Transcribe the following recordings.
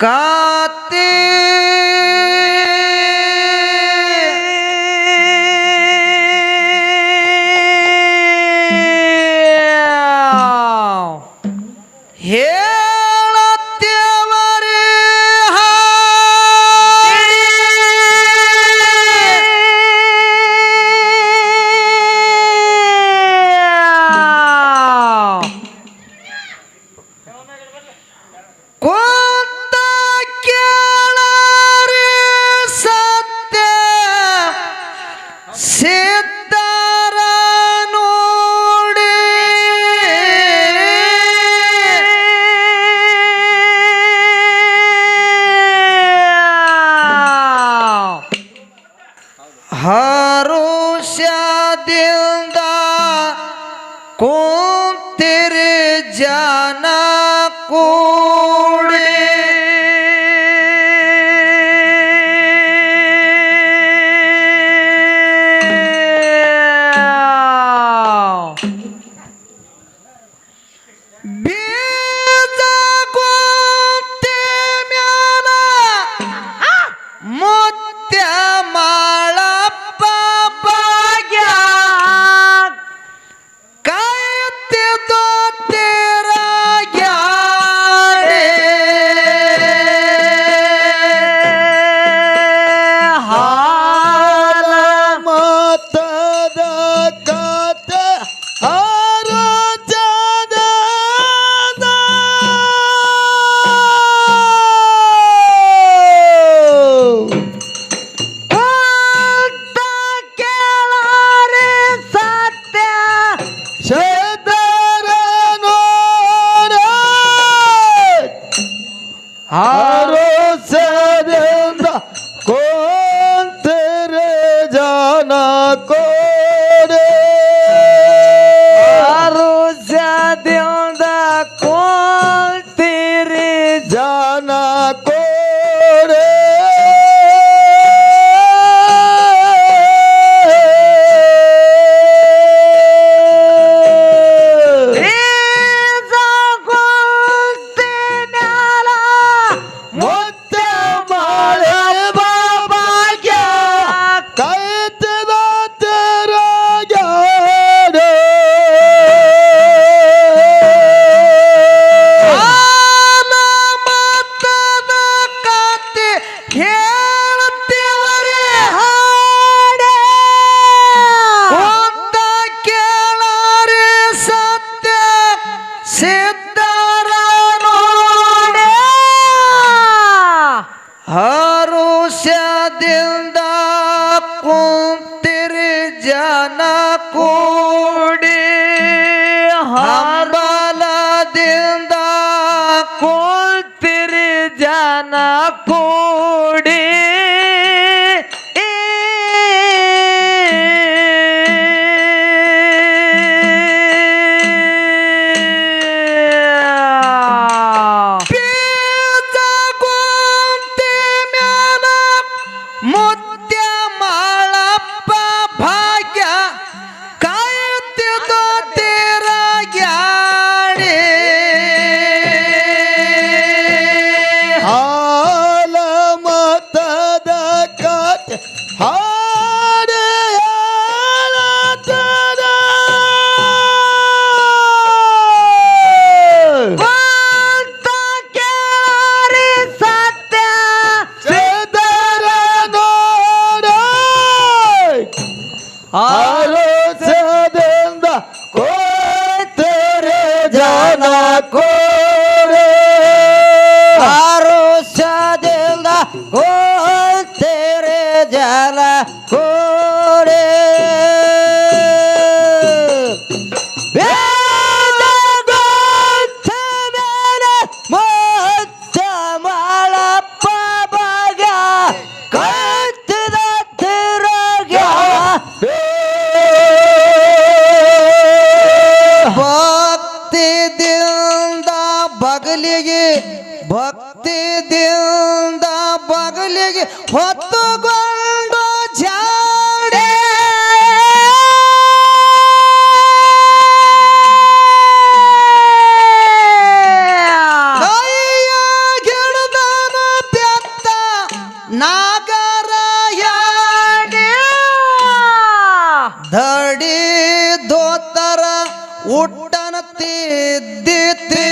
Kau ಹರುಷದಿಂದ ಕುಂತಿರಿ ಕೋತರೆ ಜನ ಮುಟ್ಟನತ್ತಿದ್ದಿತ್ತೇ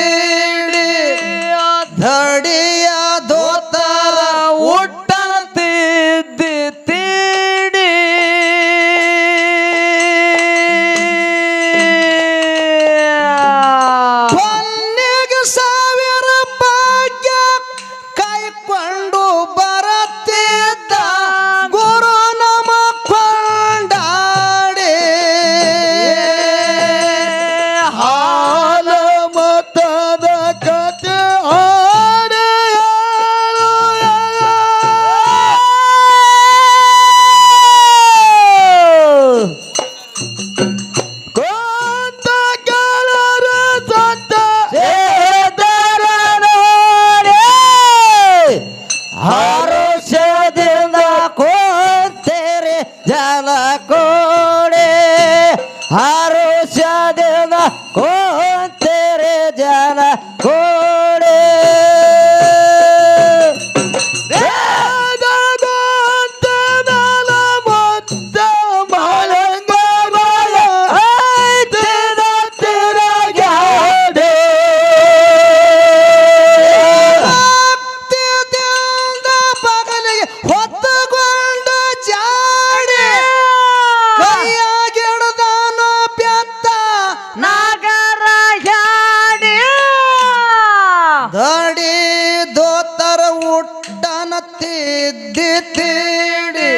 ತಿದ್ದಿ ತಿಡಿ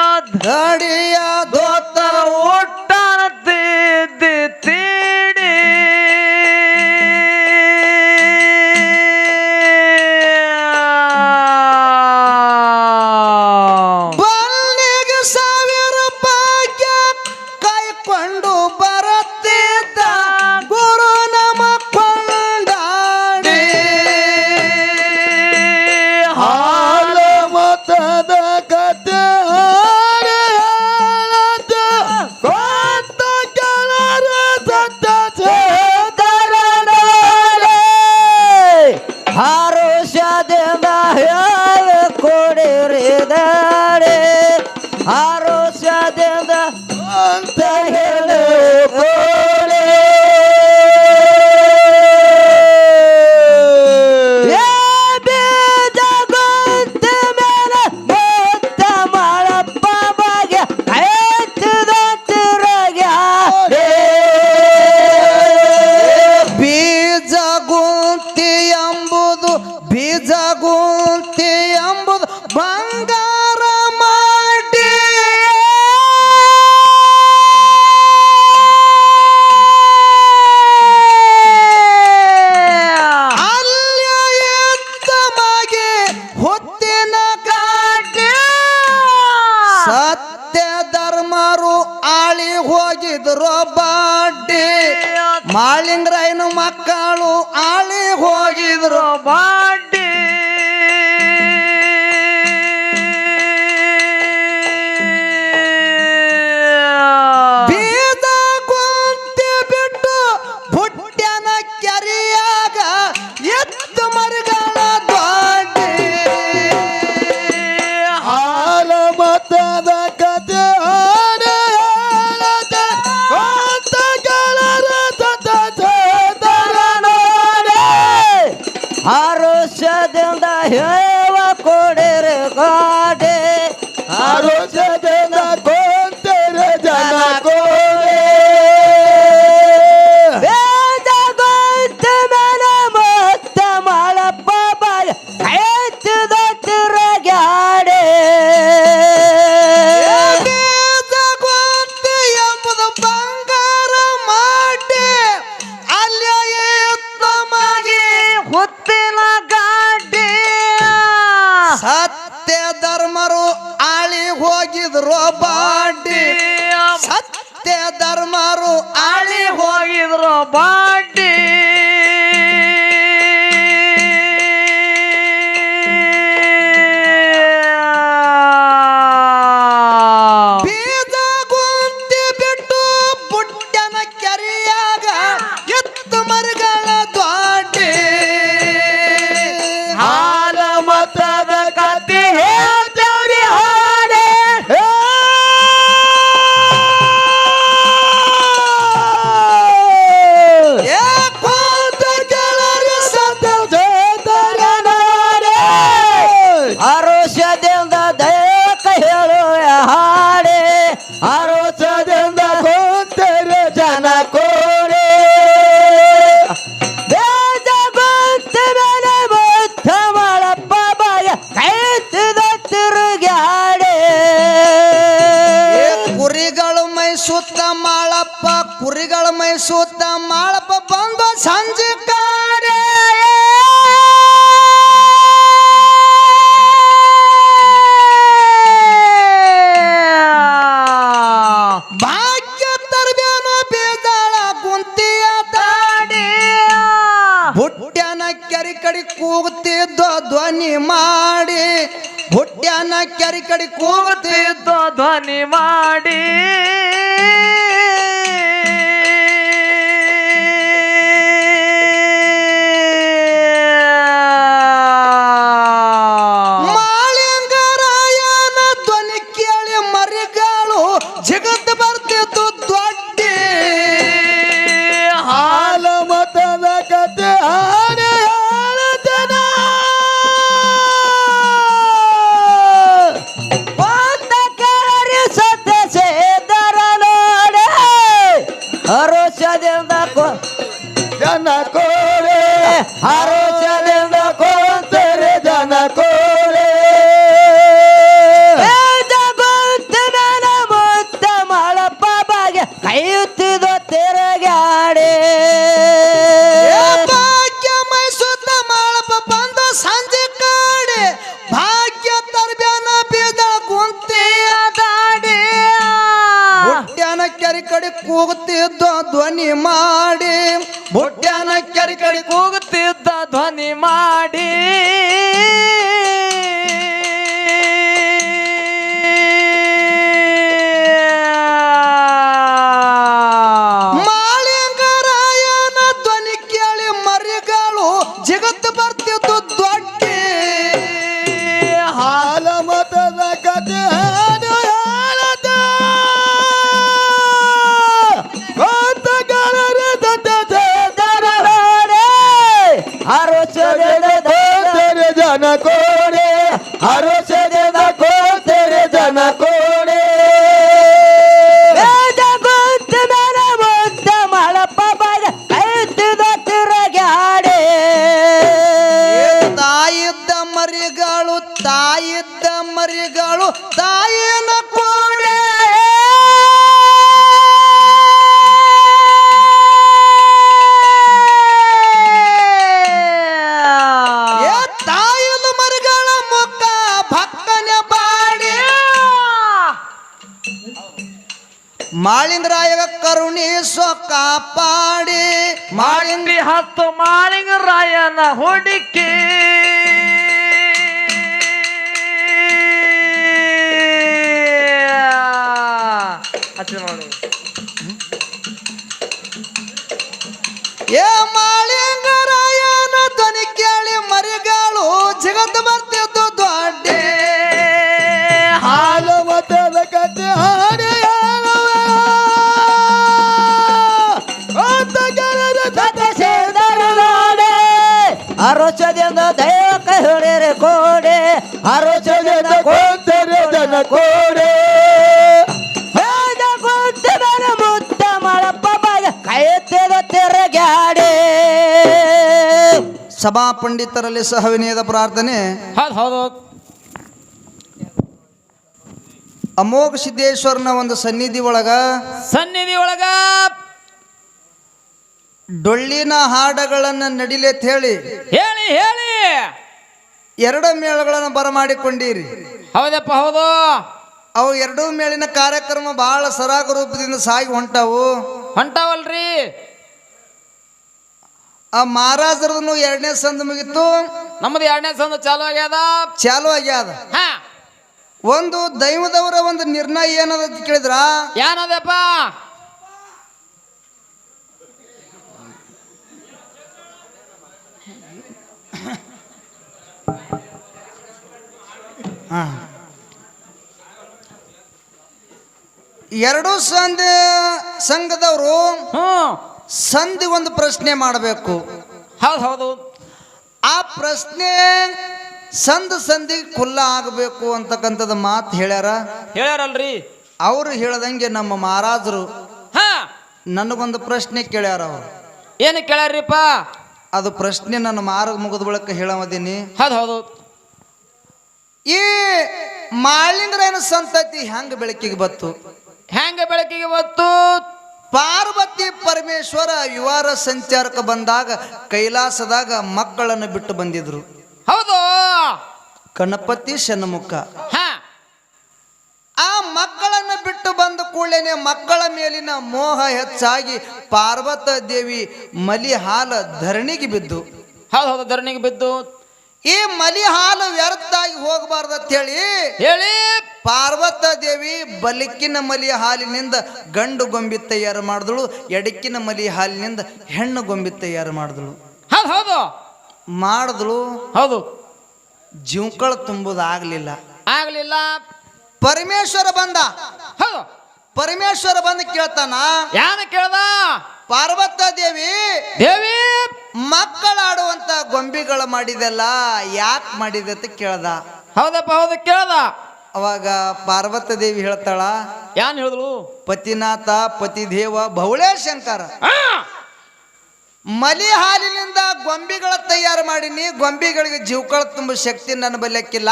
ಅಧಡಿಯ ಆರೋಗ್ಯದಿಂದ ಅಂತ ಇಂದ್ರಾಯನ ಮಕ್ಕಳು ಆಳಿ ಹೋಗಿದ್ರು. ಬಾಡ್ yeah. ಕೆರೆ ಕಡೆ ಕೂಗುತ್ತಿದ್ದ ಧ್ವನಿ ಮಾಡಿ ಹುಟ್ಟ್ಯಾನ ಕೆರೆ ಕಡೆ ಕೂಗುತ್ತಿದ್ದ ಧ್ವನಿ ಮಾಡಿ. ಕಾಪಾಡಿ ಮಾಳಿಂಗ ಮಾಳಿಂಗಿ ಹತ್ತು ಮಾಳಿಂಗರಾಯನ ಹುಡುಕಿ. ಅರೋಚದಿಂದ ಕೋತೆರೆ ಜನ ಕೋಡೆ. ಮುತ್ತ ಮಳಪ್ಪ ಬಾಗೆ ತಿರುಗಾಡೆ. ಸಭಾ ಪಂಡಿತರಲ್ಲಿ ಸಹವಿನಯದ ಪ್ರಾರ್ಥನೆ. ಹೌದು ಹೌದು ಅಮೋಘ ಸಿದ್ದೇಶ್ವರನ ಒಂದು ಸನ್ನಿಧಿ ಒಳಗ ಸನ್ನಿಧಿ ಒಳಗ ಡೊಳ್ಳಿನ ಹಾಡಗಳನ್ನ ನಡಿಲೆ ಹೇಳಿ. ಹೇಳಿ ಹೇಳಿ. ಎರಡು ಮೇಳಗಳನ್ನು ಬರಮಾಡಿಕೊಂಡಿರಿ. ಹೌದಪ್ಪ ಹೌದು. ಅವು ಎರಡೂ ಮೇಳಿನ ಕಾರ್ಯಕ್ರಮ ಬಹಳ ಸರಾಗ ರೂಪದಿಂದ ಸಾಗಿ ಹೊಂಟಾವು. ಹೊಂಟಾವಲ್ರಿ. ಆ ಮಹಾರಾಜರದನ್ನು ಎರಡನೇ ಸಂದ ಮುಗಿತು. ನಮ್ಮದು ಎರಡನೇ ಸಂದ ಚಾಲು ಆಗ್ಯದ? ಚಾಲು ಆಗ್ಯಾದ. ಹಾ. ಒಂದು ದೈವದವರ ಒಂದು ನಿರ್ಣಯ ಏನದ ಕೇಳಿದ್ರ? ಏನದಪ್ಪ? ಎರಡೂ ಸಂಧಿ ಸಂಘದವರು ಸಂಧಿ ಒಂದು ಪ್ರಶ್ನೆ ಮಾಡಬೇಕು. ಹೌದು ಹೌದು. ಆ ಪ್ರಶ್ನೆ ಸಂಧ ಸಂಧಿ ಖುಲ್ಲ ಆಗಬೇಕು ಅಂತಕ್ಕಂಥದ್ದು ಮಾತು ಹೇಳ್ಯಾರ? ಹೇಳ್ಯಾರಲ್ರಿ. ಅವರು ಹೇಳ್ದಂಗೆ ನಮ್ಮ ಮಹಾರಾಜರು ಹಾ. ನನಗೊಂದು ಪ್ರಶ್ನೆ ಕೇಳ್ಯಾರ ಅವರು. ಏನು ಕೇಳ್ಯಾರ್ರಿಪ್ಪ? ಅದು ಪ್ರಶ್ನೆ ನನ್ನ ಮಾರ್ಗ ಮುಗಿದ ಬಳಿಕ ಹೇಳಮದೀನಿ. ಹೌದು ಹೌದು ಈ ಮಾಳಿಂಗರಾಯನ ಸಂತತಿ ಹೆಂಗ ಬೆಳಕಿಗೆ ಬತ್ತು? ಹೆಂಗ ಬೆಳಕಿಗೆ ಬತ್ತು? ಪಾರ್ವತಿ ಪರಮೇಶ್ವರ ವಿವಾರ ಸಂಚಾರಕ್ಕೆ ಬಂದಾಗ ಕೈಲಾಸದಾಗ ಮಕ್ಕಳನ್ನು ಬಿಟ್ಟು ಬಂದಿದ್ರು. ಹೌದು. ಗಣಪತಿ ಷಣ್ಮುಖ ಹಾ. ಆ ಮಕ್ಕಳನ್ನು ಬಿಟ್ಟು ಬಂದ ಕೂಡಲೇ ಮಕ್ಕಳ ಮೇಲಿನ ಮೋಹ ಹೆಚ್ಚಾಗಿ ಪಾರ್ವತ ದೇವಿ ಮಲಿ ಹಾಲ ಧರಣಿಗೆ ಬಿದ್ದು. ಹೌದು ಹೌದು ಧರಣಿಗೆ ಬಿದ್ದು. ಈ ಮಲಿ ಹಾಲು ವ್ಯರ್ಥ ಆಗಿ ಹೋಗಬಾರ್ದು ಅಂತ ಹೇಳಿ ಹೇಳಿ. ಪಾರ್ವತ ದೇವಿ ಬಲಿಕಿನ ಮಲಿ ಹಾಲಿನಿಂದ ಗಂಡು ಗೊಂಬಿ ತಯಾರು ಮಾಡಿದಳು ಎಡಕಿನ ಮಲಿ ಹಾಲಿನಿಂದ ಹೆಣ್ಣು ಗೊಂಬಿ ತಯಾರು ಮಾಡಿದಳು. ಹೌದು ಹೌದು ಮಾಡಿದಳು. ಹೌದು. ಜೀವಕಳ ತುಂಬುದಾಗಲಿಲ್ಲ ಆಗ್ಲಿಲ್ಲ. ಪರಮೇಶ್ವರ ಬಂದ. ಹೌದು. ಪರಮೇಶ್ವರ ಬಂದು ಕೇಳ್ತಾನ ಯಾನ ಕೇಳ್ದ? ಪಾರ್ವತ ದೇವಿ ದೇವಿ! ಮಕ್ಕಳಾಡುವಂತ ಗೊಂಬಿಗಳು ಮಾಡಿದೆಲ್ಲ ಯಾಕೆ ಮಾಡಿದೆ ಅಂತ ಕೇಳ್ದ. ಹೌದಪ್ಪ ಹೌದು ಕೇಳ್ದ. ಅವಾಗ ಪಾರ್ವತ ದೇವಿ ಹೇಳ್ತಾಳ ಯಾನ್ ಹೇಳಿದ್ಳು ಪತಿನಾಥ ಪತಿದೇವ ಭವಳೇ ಶಂಕರ. ಮಲಿ ಹಾಲಿನಿಂದ ಗೊಂಬಿಗಳ ತಯಾರು ಮಾಡೀನಿ ಗೊಂಬಿಗಳಿಗೆ ಜೀವಕಳ ತುಂಬ ಶಕ್ತಿ ನನ್ನ ಬಲ್ಯಕ್ಕಿಲ್ಲ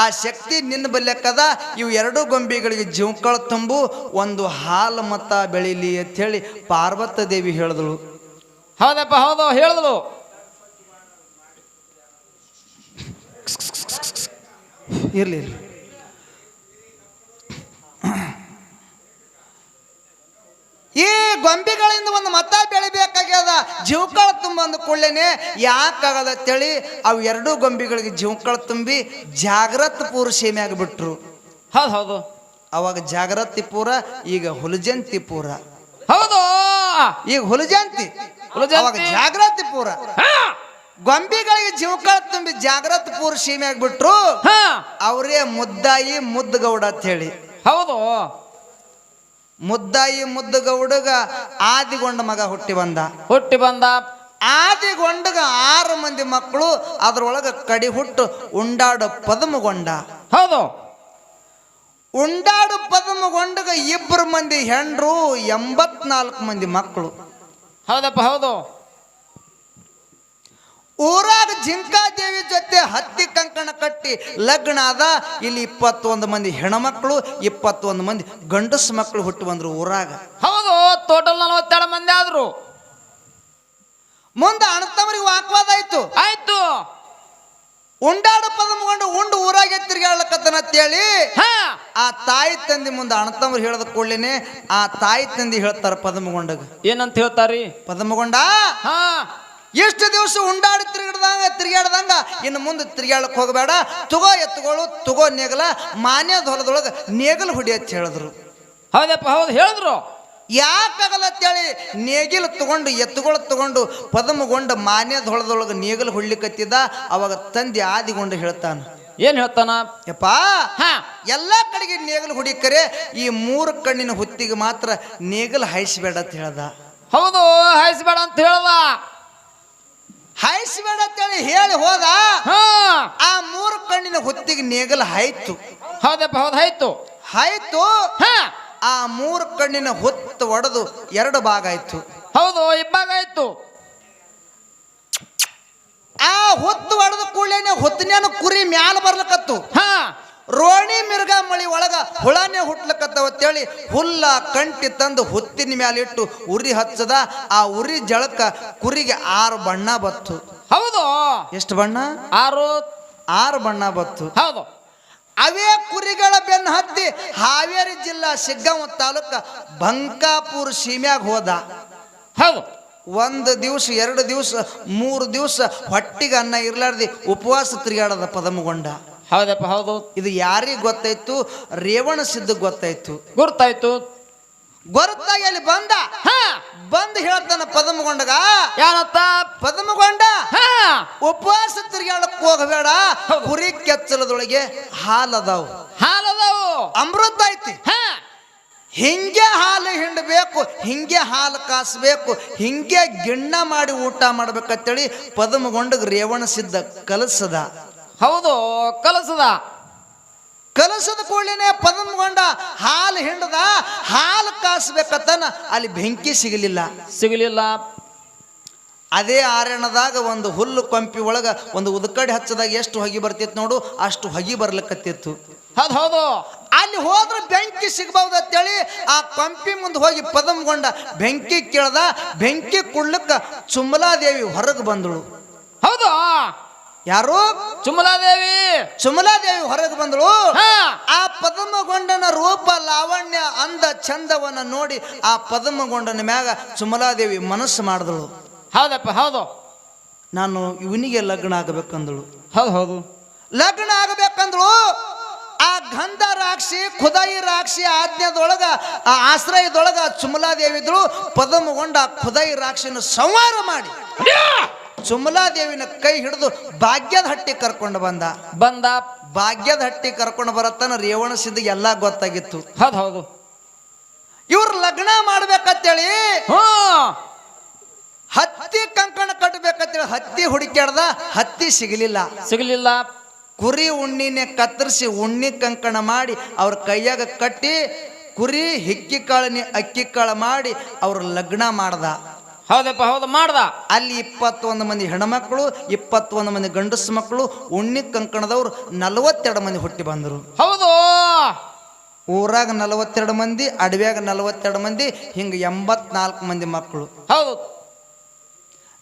ಆ ಶಕ್ತಿ ನಿನ್ನ ಬಲ್ಯಕ್ಕದ ಇವು ಎರಡು ಗೊಂಬಿಗಳಿಗೆ ಜೀವಕಳ ತುಂಬು ಒಂದು ಹಾಲು ಮತ ಬೆಳೀಲಿ ಹೇಳಿ ಪಾರ್ವತ ದೇವಿ ಹೇಳಿದಳು. ಹೌದಪ್ಪ ಹೌದು ಹೇಳಿದಳು. ಇರ್ಲಿ ಇರ್ಲಿ. ಈ ಗೊಂಬಿಗಳಿಂದ ಒಂದು ಮತ ಬೆಳಿಬೇಕಾಗ್ಯದ ಜೀವಕಳ ತುಂಬ ಅಂದ ಕೂಡಲೇನೆ ಯಾಕಾಗದ ಅಂತೇಳಿ ಅವು ಎರಡೂ ಗೊಂಬಿಗಳಿಗೆ ಜೀವಕಳ ತುಂಬಿ ಜಾಗ್ರತ್ ಪೂರ ಸೇಮೆ ಆಗಿಬಿಟ್ರು ಹೌದು ಹೌದು. ಅವಾಗ ಜಾಗ್ರತಿ ಪೂರ ಈಗ ಹುಲಜಂತಿ ಪೂರ. ಹೌದು. ಈಗ ಹುಲಜಂತಿ. ಅವಾಗ ಜಾಗ್ರತಿ ಪೂರ. ಗೊಂಬೆಗಳಿಗೆ ಜೀವಕಳ ತುಂಬಿ ಜಾಗ್ರತ್ ಪೂರ ಸೀಮೆ ಆಗ್ಬಿಟ್ರು ಹಾ, ಅವರೇ ಮುದ್ದಾಯಿ ಮುದ್ದಗೌಡ ಅಂತ ಹೇಳಿ. ಹೌದು. ಮುದ್ದಾಯಿ ಮುದ್ದಗೌಡಗ ಆದಿಗೊಂಡ ಮಗ ಹುಟ್ಟಿ ಬಂದ. ಹುಟ್ಟಿ ಬಂದ. ಆದಿಗೊಂಡಗ ಆರು ಮಂದಿ ಮಕ್ಕಳು ಅದ್ರೊಳಗ ಕಡಿ ಹುಟ್ಟು ಉಂಡಾಡು ಪದಮಗೊಂಡ. ಹೌದು. ಉಂಡಾಡು ಪದಮಗೊಂಡಗ ಇಬ್ಬರು ಮಂದಿ ಹೆಂಡ್ರು ಎಂಬತ್ನಾಲ್ಕು ಮಂದಿ ಮಕ್ಕಳು. ಹೌದಪ್ಪ ಹೌದು. ಊರಾಗ ಜಿಂಕಾದೇವಿ ಜೊತೆ ಹತ್ತಿ ಕಂಕಣ ಕಟ್ಟಿ ಲಗ್ನ ಆದ ಇಲ್ಲಿ ಇಪ್ಪತ್ತೊಂದು ಮಂದಿ ಹೆಣ್ಮಕ್ಳು ಇಪ್ಪತ್ತೊಂದು ಮಂದಿ ಗಂಡಸು ಮಕ್ಕಳು ಹುಟ್ಟು ಬಂದ್ರು ಊರಾಗ. ಹೌದು ಟೋಟಲ್ ನಲವತ್ತೆರಡು ಮಂದಿ ಆದ್ರು. ಮುಂದೆ ಅಣ್ಣತಮ್ಮರಿಗೆ ವಾಕ್ವಾದ ಆಯ್ತು. ಆಯ್ತು. ಉಂಡಾಡ ಪದಮಗೊಂಡು ಉಂಡು ಊರಾಗೆ ತಿರ್ಗಾಡ್ಲಕತ್ತನ ಅಂತೇಳಿ ಹಾ. ಆ ತಾಯಿ ತಂದೆ ಮುಂದೆ ಅಣ್ಣತಮ್ಮರು ಹೇಳದ ಕೂಡಲೇನೆ ಆ ತಾಯಿ ತಂದೆ ಹೇಳ್ತಾರ ಪದಮಗೊಂಡಗ ಏನಂತ ಹೇಳ್ತಾರಿ ಪದಮಗೊಂಡ ಹಾ. ಎಷ್ಟು ದಿವಸ ಉಂಡಾಡಿ ತಿರುಗಾಡ್ದಂಗ ತಿರುಗಾಡ್ದಂಗ ಇನ್ನು ಮುಂದೆ ತಿರುಗಾಡಕ್ಕೆ ಹೋಗಬೇಡ. ತುಗೋ ಎತ್ತುಗಳು ತುಗೋ ನೇಗಲ ಮಾನ್ಯ ಹೊಲದೊಳಗೆ ನೇಗಲು ಹುಡಿ ಅಂತ ಹೇಳಿದ್ರು. ಹೌದಪ್ಪ ಹೌದು ಹೇಳಿದ್ರು. ಯಾಕಾಗಲ್ಲ ಅಂತೇಳಿ ನೇಗಿಲು ತಗೊಂಡು ಎತ್ತುಗಳು ತಗೊಂಡು ಪದಮಗೊಂಡ ಮಾನ್ಯದ ಹೊಲದೊಳಗ ನೇಗಲು ಹುಡ್ಲಿಕತ್ತಿದ್ದ ಅವಾಗ ತಂದೆ ಆದಿಗೊಂಡು ಹೇಳ್ತಾನ. ಏನ್ ಹೇಳ್ತಾನ? ಯಪ್ಪ ಹಾ. ಎಲ್ಲ ಕಡೆಗೆ ನೇಗಲು ಹುಡಿಕರೆ ಈ ಮೂರು ಕಣ್ಣಿನ ಹೊತ್ತಿಗೆ ಮಾತ್ರ ನೇಗಲು ಹಾಯಿಸಬೇಡ ಅಂತ ಹೇಳ್ದ. ಹೌದು ಹಾಯಿಸ್ಬೇಡ ಅಂತ ಹೇಳ್ದ. ಹಾಯಿಸಬೇಡ ಅಂತೇಳಿ ಹೇಳಿ ಹೋದ ಆ ಮೂರು ಕಣ್ಣಿನ ಹೊತ್ತಿಗೆ ನೇಗಲು ಹಾಯ್ತು. ಹೌದಪ್ಪ ಹೌದು ಹಾಯ್ತು. ಹಾಯ್ತು. ಹಾ. ಆ ಮೂರು ಕಣ್ಣಿನ ಹೊತ್ತು ಒಡೆದು ಎರಡು ಭಾಗ ಆಯ್ತು. ಹೌದು ಇಬ್ಬಾಗ ಆಯ್ತು. ಆ ಹೊತ್ತು ಒಡೆದ ಕೂಡಲೇನೆ ಹೊತ್ತಿನ ಕುರಿ ಮ್ಯಾಲ ಬರ್ಲಕತ್ತು. ಹಾ. ರೋಣಿ ಮಿರ್ಗ ಮಳಿ ಒಳಗ ಹುಳನೇ ಹುಟ್ಲಕತ್ತವ ಅಂತೇಳಿ ಹುಲ್ಲ ಕಂಟಿ ತಂದು ಹುತ್ತಿನ ಮ್ಯಾಲಿಟ್ಟು ಉರಿ ಹಚ್ಚದ ಆ ಉರಿ ಜಳಕ ಕುರಿಗೆ ಆರು ಬಣ್ಣ ಬತ್ತು. ಹೌದು. ಎಷ್ಟು ಬಣ್ಣ? ಆರು. ಆರು ಬಣ್ಣ ಬತ್ತು. ಹೌದು. ಅವೇ ಕುರಿಗಳ ಬೆನ್ನ ಹತ್ತಿ ಹಾವೇರಿ ಜಿಲ್ಲಾ ಸಿಗ್ಗಾಂವ ತಾಲೂಕ ಬಂಕಾಪುರ ಸೀಮ್ಯಾಗ ಹೋದ. ಹೌದು. ಒಂದು ದಿವಸ ಎರಡು ದಿವಸ ಮೂರು ದಿವಸ ಹೊಟ್ಟಿಗೆ ಅನ್ನ ಇರ್ಲಾರ್ದೆ ಉಪವಾಸ ತಿರುಗಾಡದ ಪದಮಗೊಂಡ. ಹೌದಪ್ಪ ಹೌದು. ಇದು ಯಾರಿಗೆ ಗೊತ್ತಾಯ್ತು? ರೇವಣ ಸಿದ್ಧ ಗೊತ್ತಾಯ್ತು. ಗುರ್ತಾಯ್ತು. ಗೊತ್ತಾಗಿ ಅಲ್ಲಿ ಬಂದ? ಹಾ. ಬಂದು ಹೇಳ್ತಾನ ಪದಮಗೊಂಡಗ. ಯಾರತ್ತ? ಪದಮಗೊಂಡ. ಹಾ. ಉಪವಾಸ ತಿರುಗಾಡಕ್ ಹೋಗಬೇಡ. ಕುರಿ ಕೆಚ್ಚಲದೊಳಗೆ ಹಾಲದವು. ಹಾಲದವು. ಅಮೃತ ಐತಿ. ಹಾ. ಹಿಂಗೆ ಹಾಲು ಹಿಂಡಬೇಕು ಹಿಂಗೆ ಹಾಲು ಕಾಸಬೇಕು ಹಿಂಗೆ ಗಿಣ್ಣ ಮಾಡಿ ಊಟ ಮಾಡ್ಬೇಕಂತೇಳಿ ಪದಮಗೊಂಡಗ ರೇವಣ ಸಿದ್ಧ ಕಲಸದ. ಹೌದು ಕಲಸದ. ಕಲಸದ ಕೂಡಲೇ ಪದಮಗೊಂಡ ಹಾಲು ಹಿಂಡದ ಹಾಲು ಕಾಸ್ಬೇಕತ್ತನ. ಅಲ್ಲಿ ಬೆಂಕಿ ಸಿಗಲಿಲ್ಲ. ಸಿಗಲಿಲ್ಲ. ಅದೇ ಆರಣದಾಗ ಒಂದು ಹುಲ್ಲು ಕೊಂಪಿ ಒಳಗ ಒಂದು ಉದ್ಕಡೆ ಹಚ್ಚದಾಗ ಎಷ್ಟು ಹೊಗೆ ಬರ್ತಿತ್ತು ನೋಡು ಅಷ್ಟು ಹೊಗೆ ಬರ್ಲಿಕ್ಕತ್ತಿತ್ತು ಹೌದು ಹೌದು. ಅಲ್ಲಿ ಹೋದ್ರೆ ಬೆಂಕಿ ಸಿಗ್ಬಹುದು ಅಂತೇಳಿ ಆ ಕಂಪಿ ಮುಂದೆ ಹೋಗಿ ಪದಮ್ಗೊಂಡ ಬೆಂಕಿ ಕೇಳ್ದ ಬೆಂಕಿ ಕುಡ್ಲಕ್ಕ ಚುಮ್ಮಲಾದೇವಿ ಹೊರಗೆ ಬಂದಳು. ಹೌದು? ಯಾರು? ಚುಮಲಾದೇವಿ ಚುಮಲಾದೇವಿ ಹೊರಗೆ ಬಂದಳು. ಆ ಪದ್ಮಗೊಂಡನ ರೂಪ ಲಾವಣ್ಯ ಅಂದ ಚಂದವನ್ನ ನೋಡಿ ಆ ಪದ್ಮಗೊಂಡನ ಮ್ಯಾಗ ಚುಮಲಾದೇವಿ ಮನಸ್ಸು ಮಾಡಿದಳು. ಹೌದಪ್ಪ ಹೌದು. ನಾನು ಇವನಿಗೆ ಲಗ್ನ ಆಗಬೇಕಂದಳು. ಹೌದು ಹೌದು. ಲಗ್ನ ಆಗಬೇಕಂದಳು. ಆ ಗಂಧ ರಾಕ್ಷಿ ಖುದಾಯಿ ರಾಕ್ಷಿ ಆಜ್ಞಾದೊಳಗ ಆ ಆಶ್ರಯದೊಳಗ ಚುಮಲಾದೇವಿ ಇದ್ಳು. ಪದ್ಮಗೊಂಡ ಖುದಾಯಿ ರಾಕ್ಷಿನ ಸಂಹಾರ ಮಾಡಿ. ಚುಮಲಾದೇವಿನ ಕೈ ಹಿಡಿದು ಭಾಗ್ಯದ ಹಟ್ಟಿ ಕರ್ಕೊಂಡು ಬಂದ. ಬಂದ. ಭಾಗ್ಯದ ಹಟ್ಟಿ ಕರ್ಕೊಂಡು ಬರತ್ತನ ರೇವಣ ಸಿದ್ಧ ಎಲ್ಲ ಗೊತ್ತಾಗಿತ್ತು. ಹೌದು ಹೌದು. ಇವ್ರು ಲಗ್ನ ಮಾಡ್ಬೇಕಂತೇಳಿ ಹತ್ತಿ ಕಂಕಣ ಕಟ್ಟಬೇಕಂತೇಳಿ ಹತ್ತಿ ಹುಡುಕ್ಯಾಡ್ದ ಹತ್ತಿ ಸಿಗಲಿಲ್ಲ. ಸಿಗಲಿಲ್ಲ. ಕುರಿ ಉಣ್ಣಿನೇ ಕತ್ತರಿಸಿ ಉಣ್ಣಿ ಕಂಕಣ ಮಾಡಿ ಅವ್ರ ಕೈಯಾಗ ಕಟ್ಟಿ ಕುರಿ ಹಿಕ್ಕಿ ಕಾಳನಿ ಅಕ್ಕಿ ಕಾಳು ಮಾಡಿ ಅವ್ರ ಲಗ್ನ ಮಾಡ್ದ. ಹೌದಪ್ಪ ಹೌದು ಮಾಡ್ದ. ಅಲ್ಲಿ ಇಪ್ಪತ್ತೊಂದು ಮಂದಿ ಹೆಣ್ಮಕ್ಳು ಇಪ್ಪತ್ತೊಂದು ಮಂದಿ ಗಂಡಸು ಮಕ್ಕಳು ಉಣ್ಣಿ ಕಂಕಣದವ್ರು ನಲವತ್ತೆರಡು ಮಂದಿ ಹುಟ್ಟಿ ಬಂದರು. ಹೌದು. ಊರಾಗ ನಲವತ್ತೆರಡು ಮಂದಿ ಅಡವ್ಯಾಗ ನಲವತ್ತೆರಡು ಮಂದಿ ಹಿಂಗೆ ಎಂಬತ್ನಾಲ್ಕು ಮಂದಿ ಮಕ್ಕಳು ಹೌದು.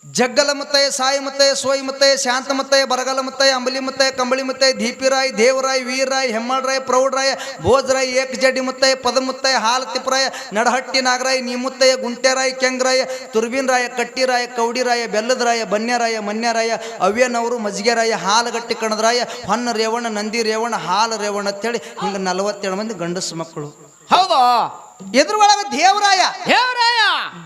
ಜಗ್ಗಲ ಮತ್ತೆ, ಸಾಯಿ ಮತ್ತೆ, ಸೋಯಿ ಮತ್ತೆ, ಶಾಂತ ಮತ್ತೆ, ಬರಗಲ ಮತ್ತೆ, ಅಂಬಲಿ ಮತ್ತೆ, ಕಂಬಳಿ ಮತ್ತೆ ದೀಪಿರಾಯ್ ದೇವರಾಯ್, ವೀರರಾಯ್, ಹೆಮ್ಮಳರಾಯ್, ಪ್ರೌಢರಾಯ, ಭೋಜರಾಯ್ ಏಕ್ ಜಡ್ಡಿ ಮತ್ತೆ ಪದ ಮುತ್ತಯ್ಯ ಹಾಲ ತಿಪ್ಪರಾಯ ನಡಹಟ್ಟಿ ನಾಗರಾಯ್ ನೀಮುತ್ತಯ ಗುಂಟೆರಾಯ್ ಕೆಂಗರಾಯ ತುರ್ಬಿನ್ ರಾಯ ಕಟ್ಟಿರಾಯ, ಕೌಡಿರಾಯ, ಬೆಲ್ಲದರಾಯ, ಬನ್ಯರಾಯ, ಮನ್ಯರಾಯ, ಅವ್ಯನವರು ಮಜ್ಗೆರಾಯ ಹಾಲಗಟ್ಟಿ ಕಣದರಾಯ, ಹೊನ್ನ ರೇವಣ, ನಂದಿ ರೇವಣ, ಹಾಲು ರೇವಣ ಅಂತೇಳಿ ಹಿಂಗೆ ನಲವತ್ತೇಳು ಮಂದಿ ಗಂಡಸು ಮಕ್ಕಳು. ಹೌದು? ಎದುರೊಳಗ ದೇವರಾಯ. ದೇವರಾಯ.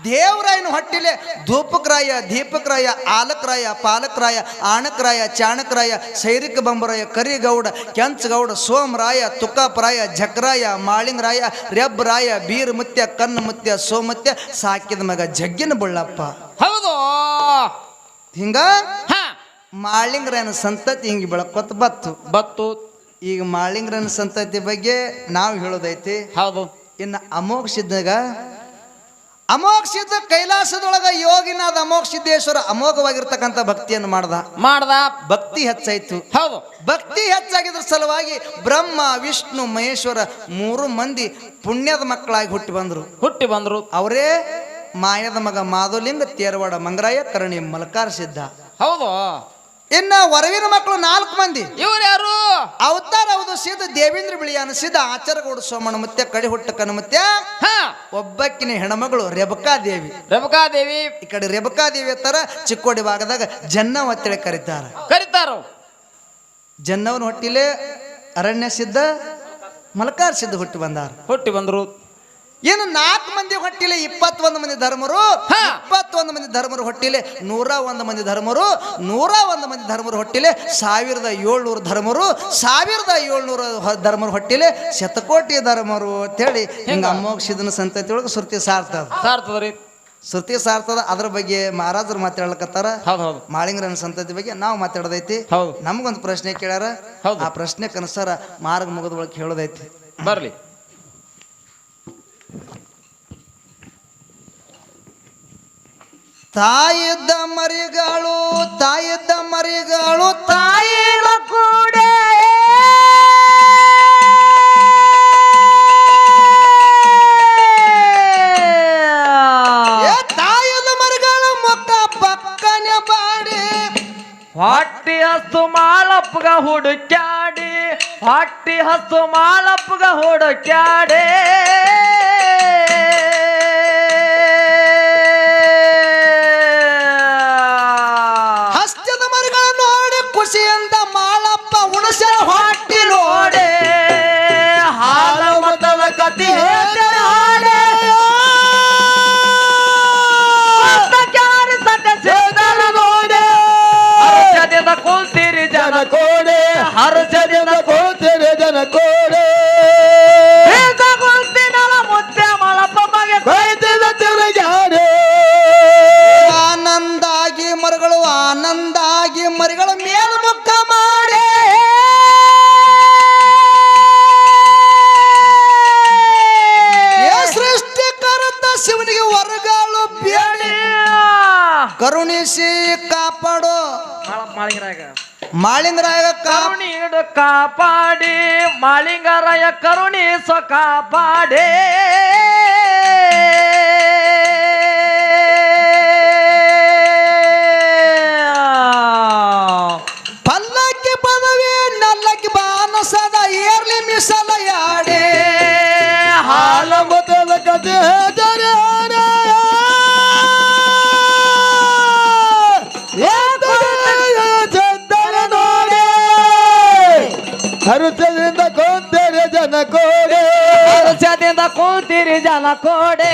ದೇವರಾಯನ ಹೊಟ್ಟಿಲೆ ಧೂಪಕ್ರಾಯ ದೀಪಕ್ರಾಯ ಆಲಕ್ರಾಯ ಪಾಲಕ್ರಾಯ ಆಣಕ್ರಾಯ ಚಾಣಕ್ರಾಯ ಸೈರಿಕ ಬಂಬರಾಯ ಕರಿಗೌಡ ಕೆಂಚಗೌಡ ಸೋಮರಾಯ ತುಕಾಪರಾಯ ಜಕ್ರಾಯ ಮಾಳಿಂಗರಾಯ ಮುತ್ಯ ಕನ್ನ ಮುತ್ಯ ಸೋಮತ್ಯ ಸಾಕಿದ ಮಗ ಜಗ್ಗಿನ ಬಳ್ಳಪ್ಪ. ಹೌದು. ಹಿಂಗ? ಹಾ. ಮಾಳಿಂಗರಾಯನ ಸಂತತಿ ಹಿಂಗೆ ಬೆಳಕೊತ್ ಬತ್ತು. ಬತ್ತು. ಈಗ ಮಾಳಿಂಗರನ ಸಂತತಿ ಬಗ್ಗೆ ನಾವು ಹೇಳೋದೈತಿ. ಹೌದು. ಇನ್ನು ಅಮೋಘ ಸಿದ್ಧಗ ಅಮೋಘ ಸಿದ್ಧ ಕೈಲಾಸದೊಳಗ ಯೋಗಿನಾದ ಅಮೋಘ ಸಿದ್ಧೇಶ್ವರ ಅಮೋಘವಾಗಿರ್ತಕ್ಕಂಥ ಭಕ್ತಿಯನ್ನು ಮಾಡ್ದ. ಮಾಡ್ದ. ಭಕ್ತಿ ಹೆಚ್ಚಾಯ್ತು. ಹೌದು. ಭಕ್ತಿ ಹೆಚ್ಚಾಗಿದ್ರ ಸಲುವಾಗಿ ಬ್ರಹ್ಮ ವಿಷ್ಣು ಮಹೇಶ್ವರ ಮೂರು ಮಂದಿ ಪುಣ್ಯದ ಮಕ್ಕಳಾಗಿ ಹುಟ್ಟಿ ಬಂದರು. ಹುಟ್ಟಿ ಬಂದರು. ಅವರೇ ಮಾಯದ ಮಗ ಮಾಧುಲಿಂಗ ತೇರವಾಡ ಮಂಗರಾಯ ಕರಣಿ ಮಲಕಾರ ಸಿದ್ಧ. ಹೌದು. ಇನ್ನ ವರವಿನ ಮಕ್ಕಳು ನಾಲ್ಕು ಮಂದಿ. ಇವ್ರು ಯಾರು? ಅವತಾರ ಹೌದು ಸಿದ್ಧ ದೇವೇಂದ್ರ ಬಿಳಿಯಾನ ಸಿದ್ಧ ಆಚಾರಗೌಡ ಸೋಮಣ್ಣ ಮುತ್ಯ ಕಡಿ ಹುಟ್ಟ ಕನಮತ್ಯ ಹಾ. ಒಬ್ಬಕ್ಕಿನ ಹೆಣಮಗಳು ರೆಬಕಾ ದೇವಿ. ರೇಣುಕಾದೇವಿ ಈ ಕಡೆ ರೆಬಕಾ ದೇವಿ ತರ ಚಿಕ್ಕೋಡಿ ಭಾಗದಾಗ ಜನ್ನ ಅಂತೇಳಿ ಕರೀತಾರ. ಕರೀತಾರ. ಜನ್ನವನ ಹೊಟ್ಟಿಲೆ ಅರಣ್ಯ ಸಿದ್ಧ ಮಲಕಾರ್ ಸಿದ್ಧ ಹುಟ್ಟಿ ಬಂದಾರ. ಹುಟ್ಟಿ ಬಂದ್ರು. ಏನು ನಾಲ್ಕು ಮಂದಿ ಹೊಟ್ಟಿಲೆ ಇಪ್ಪತ್ತೊಂದು ಮಂದಿ ಧರ್ಮರು. ಇಪ್ಪತ್ತೊಂದು ಮಂದಿ ಧರ್ಮರು ಹೊಟ್ಟಿಲೆ ನೂರ ಒಂದು ಮಂದಿ ಧರ್ಮರು ನೂರ ಒಂದು ಮಂದಿ ಧರ್ಮರು ಹೊಟ್ಟಿಲೆ ಸಾವಿರದ ಏಳ್ನೂರು ಧರ್ಮರು ಸಾವಿರದ ಏಳ್ನೂರು ಧರ್ಮರು ಹೊಟ್ಟಿಲೆ ಶತಕೋಟಿ ಧರ್ಮರು ಅಂತೇಳಿ ಹಿಂಗ? ಅಮೋಕ್ಷಿದನ ಸಂತತಿ ಒಳಗೆ ಸುರ್ತಿ ಸಾರ್ತದ ರೀ ಶ್ರುತಿ ಸಾರ್ತದ ಅದ್ರ ಬಗ್ಗೆ ಮಹಾರಾಜರು ಮಾತಾಡ್ಲಕತ್ತಾರ. ಹೌದು ಹೌದು. ಮಾಳಿಂಗರನ ಸಂತತಿ ಬಗ್ಗೆ ನಾವು ಮಾತಾಡದೈತಿ. ನಮಗೊಂದು ಪ್ರಶ್ನೆ ಕೇಳ್ಯಾರ. ಆ ಪ್ರಶ್ನೆ ಅನುಸಾರ ಮಾರ್ಗ ಮುಗಿದ ಒಳಗೆ ಹೇಳೋದೈತಿ. ಬರ್ಲಿ. ತಾಯಿದ್ದ ಮರಿಗಳು ತಾಯಿದ್ದ ಮರಿಗಳು ತಾಯಿನ ಕೂಡ. ತಾಯಿದ ಮರಿಗಳು ಮೊಕ್ಕ ಪಕ್ಕನೆ ಬಾಡಿ. ಹೊಟ್ಟಿ ಹಸು ಮಾಲಪ್ಪಗ ಹುಡುಕ್ಯಾಡಿ, ಹೊಟ್ಟಿ ಹಸು ಮಾಲಪ್ಪಗ ಹುಡುಕ್ಯಾಡಿ. ಅವನಿಗೆ ಹೊರಗಾಳು ಬೇಡಿ. ಕರುಣಿಸಿ ಕಾಪಾಡು. ಮಾಳಿಂಗರಾಯ. ಕರುಣಿ ಕಾಪಾಡಿ ಮಾಳಿಂಗರಾಯ ಕರುಣಿಸೋ ಕಾಪಾಡಿ. ಪಲ್ಲಕ್ಕಿ ಪದವಿ ನಲ್ಲಕ್ಕಿ ಬಾನಸದ ಏರ್ಲಿ ಮಿಸಲ ಯಾಡಿ. ಕೂತಿರಿ ಜನ ಕೋಡೆ